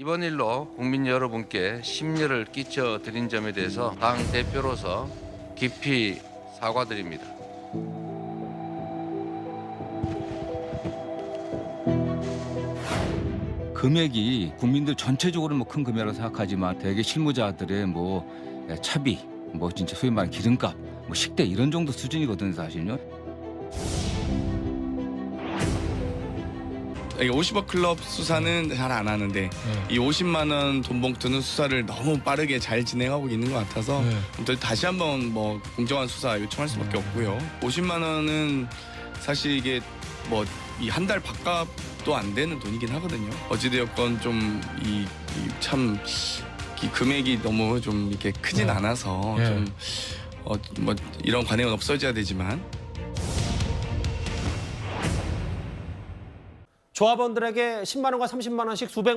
이번 일로 국민 여러분께 심려를 끼쳐 드린 점에 대해서 당 대표로서 깊이 사과드립니다. 금액이 국민들 전체적으로 뭐 큰 금액이라고 생각하지만 대개 실무자들의 뭐 예, 차비, 뭐 진짜 소위 말하는 기름값, 뭐 식대 이런 정도 수준이거든요, 사실요. 이 50억 클럽 수사는 잘 안 하는데 이 50만 원 돈 봉투는 수사를 너무 빠르게 잘 진행하고 있는 것 같아서 또 다시 한번 뭐 공정한 수사 요청할 수밖에 없고요. 50만 원은 사실 이게 뭐 이 한 달 밥값도 안 되는 돈이긴 하거든요. 어찌되었건 좀 이 참 이 금액이 너무 좀 이렇게 크진 네. 않아서 예. 좀어뭐 이런 관행은 없어져야 되지만 조합원들에게 10만 원과 30만 원씩 수백